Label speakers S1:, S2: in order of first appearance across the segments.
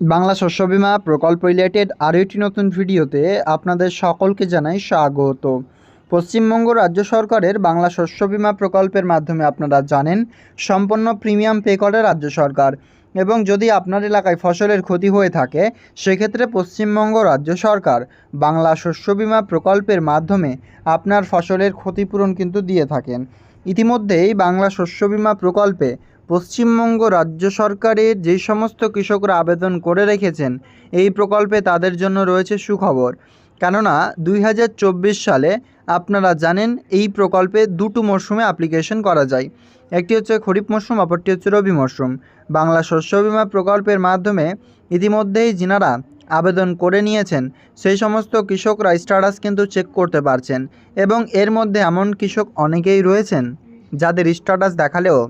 S1: বাংলা শস্য বিমা প্রকল্প রিলেটেড আরও একটি নতুন ভিডিওতে আপনাদের সকলকে জানাই স্বাগত। পশ্চিমবঙ্গ রাজ্য সরকারের বাংলা শস্য বিমা প্রকল্পের মাধ্যমে আপনারা জানেন সম্পূর্ণ প্রিমিয়াম পে করে রাজ্য সরকার এবং যদি আপনার এলাকায় ফসলের ক্ষতি হয়ে থাকে, সেক্ষেত্রে পশ্চিমবঙ্গ রাজ্য সরকার বাংলা শস্য বিমা প্রকল্পের মাধ্যমে আপনার ফসলের ক্ষতিপূরণ কিন্তু দিয়ে থাকেন। ইতিমধ্যেই বাংলা শস্য বিমা প্রকল্পে পশ্চিমবঙ্গ রাজ্য সরকারের যে সমস্ত কৃষকরা আবেদন করে রেখেছেন, এই প্রকল্পে তাদের জন্য রয়েছে সুখবর। কেননা, দুই হাজার চব্বিশ সালে আপনারা জানেন এই প্রকল্পে দুটো মরশুমে অ্যাপ্লিকেশন করা যায়। একটি হচ্ছে খরিফ মরশুম, অপরটি হচ্ছে রবি মরশুম। বাংলা শস্য বীমা প্রকল্পের মাধ্যমে ইতিমধ্যেই যিনারা আবেদন করে নিয়েছেন, সেই সমস্ত কৃষকরা স্ট্যাটাস কিন্তু চেক করতে পারছেন। এবং এর মধ্যে এমন কৃষক অনেকেই রয়েছেন, যাদের স্ট্যাটাস দেখালেও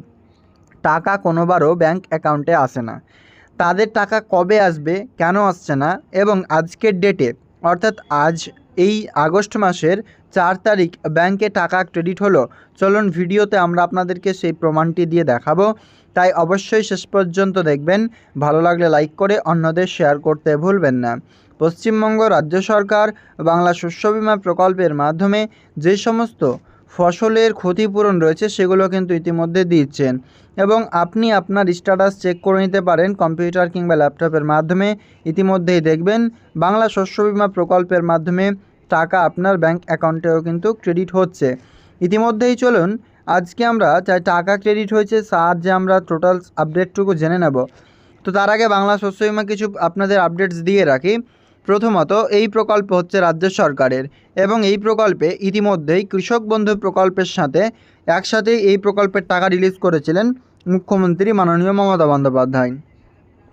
S1: টাকা কোনোবারও ব্যাংক অ্যাকাউন্টে আসে না। তাদের টাকা কবে আসবে, কেন আসছে না, এবং আজকের ডেটে, অর্থাৎ আজ এই আগস্ট মাসের চার তারিখ, ব্যাংকে টাকা ক্রেডিট হলো। চলুন ভিডিওতে আমরা আপনাদেরকে সেই প্রমাণটি দিয়ে দেখাবো। তাই অবশ্যই শেষ পর্যন্ত দেখবেন। ভালো লাগলে লাইক করে অন্যদের শেয়ার করতে ভুলবেন না। পশ্চিমবঙ্গ রাজ্য সরকার বাংলা শস্য বিমা প্রকল্পের মাধ্যমে যে সমস্ত ফসলের ক্ষতিপূরণ রয়েছে, সেগুলো কিন্তু ইতিমধ্যে দিচ্ছেন। এবং আপনি আপনার স্ট্যাটাস চেক করে নিতে পারেন কম্পিউটার কিংবা ল্যাপটপের মাধ্যমে। ইতিমধ্যেই দেখবেন বাংলা শস্য বিমা প্রকল্পের মাধ্যমে টাকা আপনার ব্যাংক অ্যাকাউন্টেও কিন্তু ক্রেডিট হচ্ছে। ইতিমধ্যেই চলুন, আজকে আমরা চাই টাকা ক্রেডিট হয়েছে তার যে আমরা টোটাল আপডেটটুকু জেনে নেব। তো তার আগে বাংলা শস্য বিমা কিছু আপনাদের আপডেটস দিয়ে রাখি। প্রথমত, এই প্রকল্প হচ্ছে রাজ্য সরকারের এবং এই প্রকল্পে ইতিমধ্যেই কৃষক বন্ধু প্রকল্পের সাথে একসাথেই এই প্রকল্পের টাকা রিলিজ করেছিলেন মুখ্যমন্ত্রী মাননীয় মমতা বন্দ্যোপাধ্যায়।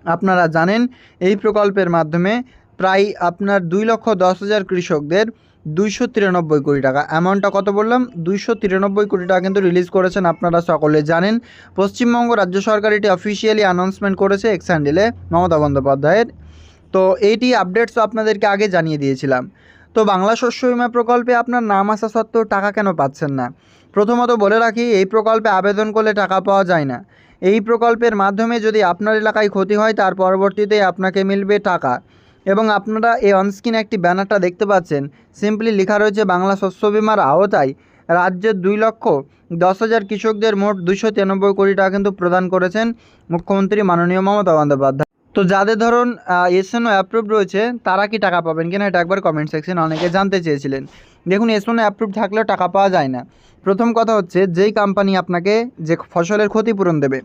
S1: আপনারা জানেন, এই প্রকল্পের মাধ্যমে প্রায় আপনার দুই লক্ষ দশ হাজার কৃষকদের দুইশো তিরানব্বই কোটি টাকা অ্যামাউন্টটা কত বললাম? দুইশো তিরানব্বই কোটি টাকা কিন্তু রিলিজ করেছেন আপনারা সকলে জানেন। পশ্চিমবঙ্গ রাজ্য সরকার এটি অফিসিয়ালি অ্যানাউন্সমেন্ট করেছে এক্স হ্যান্ডেলে মমতা বন্দ্যোপাধ্যায়ের। তো এইটি আপডেটস আপনাদেরকে আগে জানিয়ে দিয়েছিলাম। তো বাংলা শস্য বিমা প্রকল্পে আপনার নাম আসা সত্ত্বেও টাকা কেন পাচ্ছেন না? প্রথমত বলে রাখি, এই প্রকল্পে আবেদন করলে টাকা পাওয়া যায় না। এই প্রকল্পের মাধ্যমে যদি আপনার এলাকায় ক্ষতি হয়, তার পরবর্তীতে আপনাকে মিলবে টাকা। এবং আপনারা এই অনস্ক্রিন একটি ব্যানারটা দেখতে পাচ্ছেন। সিম্পলি লেখা রয়েছে, বাংলা শস্য বিমার আওতায় রাজ্যের দুই লক্ষ দশ হাজার কৃষকদের মোট দুশো তিরানব্বই কোটি টাকা কিন্তু প্রদান করেছেন মুখ্যমন্ত্রী মাননীয় মমতা বন্দ্যোপাধ্যায়। তো যাদের ধরুন এসএনও অ্যাপ্রুভ রয়েছে, তারা কি টাকা পাবেন কিনা এটা একবার কমেন্ট সেকশন অনেকে জানতে চেয়েছিলেন। দেখুন এসএনও অ্যাপ্রুভ থাকলেও টাকা পাওয়া যায় না। প্রথম কথা হচ্ছে, যেই কোম্পানি আপনাকে যে ফসলের ক্ষতিপূরণ দেবে,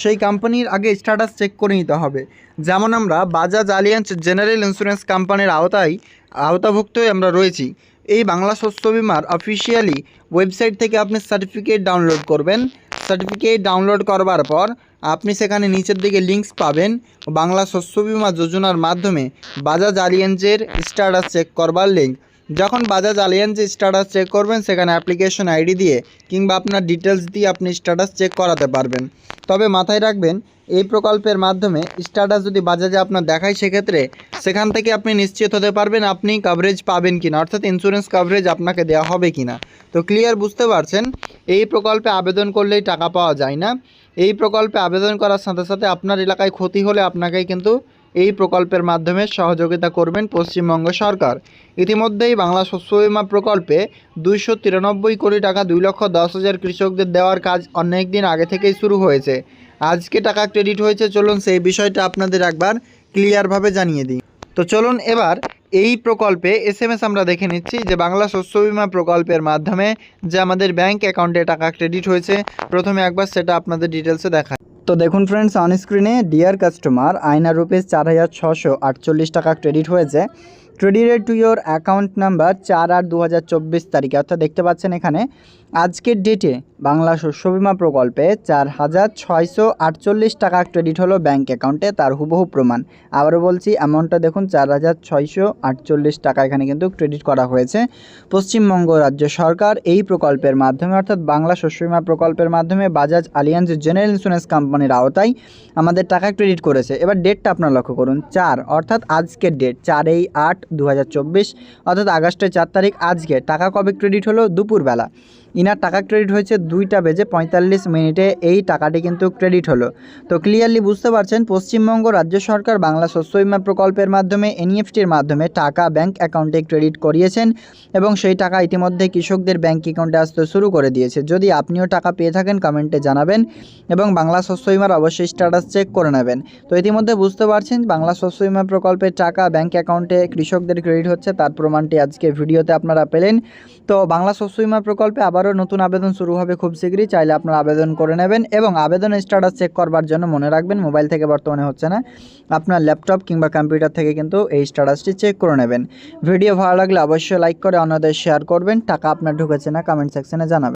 S1: সেই কোম্পানির আগে স্ট্যাটাস চেক করে নিতে হবে। যেমন আমরা বাজাজ আলিয়ান্স জেনারেল ইন্স্যুরেন্স কোম্পানির আওতায় আওতাভুক্ত আমরা রয়েছি। এই বাংলা শস্য বিমার অফিসিয়ালি ওয়েবসাইট থেকে আপনি সার্টিফিকেট ডাউনলোড করবেন। সার্টিফিকেট ডাউনলোড করবার পর আপনি সেখানে নিচের দিকে লিঙ্কস পাবেন। বাংলা শস্য বিমা যোজনার মাধ্যমে বাজাজ আলিয়েন্সের স্ট্যাটাস চেক করবার লিঙ্ক যখন বাজাজ আলিয়েন্সের স্ট্যাটাস চেক করবেন, সেখানে অ্যাপ্লিকেশন আইডি দিয়ে কিংবা আপনার ডিটেলস দিয়ে আপনি স্ট্যাটাস চেক করাতে পারবেন। তবে মাথায় রাখবেন এই প্রকল্পের মাধ্যমে স্ট্যাটাস যদি বাজাজে আপনার দেখায়, সেক্ষেত্রে সেখান থেকে আপনি নিশ্চিত হতে পারবেন আপনি কভারেজ পাবেন কিনা, অর্থাৎ ইন্স্যুরেন্স কভারেজ আপনাকে দেওয়া হবে কিনা। তো ক্লিয়ার বুঝতে পারছেন? এই প্রকল্পে আবেদন করলেই টাকা পাওয়া যায় না। এই প্রকল্পে আবেদন করার সাথে সাথে আপনার এলাকায় ক্ষতি হলে আপনাকেই কিন্তু এই প্রকল্পের মাধ্যমে সহযোগিতা করবেন পশ্চিমবঙ্গ সরকার। ইতিমধ্যেই বাংলা শস্য বীমা প্রকল্পে দুইশো তিরানব্বই কোটি টাকা দুই লক্ষ দশ হাজার কৃষকদের দেওয়ার কাজ অনেক দিন আগে থেকেই শুরু হয়েছে। আজকে টাকা ক্রেডিট হয়েছে, চলুন সেই বিষয়টা আপনাদের একবার ক্লিয়ারভাবে জানিয়ে দিই। তো চলুন এবার এই প্রকল্পে এস আমরা দেখে নিচ্ছি যে বাংলা শস্য বিমা প্রকল্পের মাধ্যমে যে আমাদের ব্যাংক অ্যাকাউন্টে টাকা ক্রেডিট হয়েছে, প্রথমে একবার সেটা আপনাদের ডিটেলসে দেখা তো দেখুন ফ্রেন্ডস অন স্ক্রিনে ডিয়ার কাস্টমার আয়না রুপিস চার হাজার ছশো আটচল্লিশ টাকা ক্রেডিট হয়েছে। Credited to your account number চার আট দু হাজার চব্বিশ তারিখে। অর্থাৎ দেখতে পাচ্ছেন এখানে আজকের ডেটে বাংলা শস্য বিমা প্রকল্পে চার হাজার ছয়শো আটচল্লিশ টাকা ক্রেডিট হলো ব্যাঙ্ক অ্যাকাউন্টে তার হুবহু প্রমাণ। আবারও বলছি অ্যামাউন্টটা দেখুন, চার হাজার ছয়শো আটচল্লিশ টাকা এখানে কিন্তু ক্রেডিট করা হয়েছে। পশ্চিমবঙ্গ রাজ্য সরকার এই প্রকল্পের মাধ্যমে, অর্থাৎ বাংলা শস্য বিমা প্রকল্পের মাধ্যমে বাজাজ আলিয়ান্স জেনারেল ইন্স্যুরেন্স কোম্পানির আওতায় আমাদের টাকা ক্রেডিট করেছে। এবার ডেটটা আপনার লক্ষ্য করুন, চার, অর্থাৎ আজকের ডেট চারই আট দু অর্থাৎ আগস্টের চার তারিখ আজকে। টাকা কবে ক্রেডিট হলো? দুপুরবেলা। ইনার টাকা ক্রেডিট হয়েছে দুইটা বেজে পঁয়তাল্লিশ মিনিটে। এই টাকাটি কিন্তু ক্রেডিট হলো। তো ক্লিয়ারলি বুঝতে পারছেন, পশ্চিমবঙ্গ রাজ্য সরকার বাংলা শস্য বিমা প্রকল্পের মাধ্যমে এনইএফটির মাধ্যমে টাকা ব্যাংক অ্যাকাউন্টে ক্রেডিট করিয়েছেন এবং সেই টাকা ইতিমধ্যে কৃষকদের ব্যাংক অ্যাকাউন্টে আসতে শুরু করে দিয়েছে। যদি আপনিও টাকা পেয়ে থাকেন, কমেন্টে জানাবেন এবং বাংলা শস্য বিমার অবশ্যই স্ট্যাটাস চেক করে নেবেন। তো ইতিমধ্যে বুঝতে পারছেন, বাংলা শস্য বিমা প্রকল্পের টাকা ব্যাংক অ্যাকাউন্টে কৃষকদের ক্রেডিট হচ্ছে, তার প্রমাণটি আজকে ভিডিওতে আপনারা পেলেন। তো বাংলা শস্য বিমা প্রকল্পে আবারও নতুন আবেদন শুরু হবে খুব শীঘ্রই, চাইলে আপনারা আবেদন করে নেবেন এবং আবেদন স্ট্যাটাস চেক করবার জন্য মনে রাখবেন, মোবাইল থেকে বর্তমানে হচ্ছে না, আপনার ল্যাপটপ কিংবা কম্পিউটার থেকে কিন্তু এই স্ট্যাটাসটি চেক করে নেবেন। ভিডিও ভালো লাগলে অবশ্যই লাইক করে অন্যদের শেয়ার করবেন, টাকা আপনার ঢুকেছে না কমেন্ট সেকশনে জানাবেন।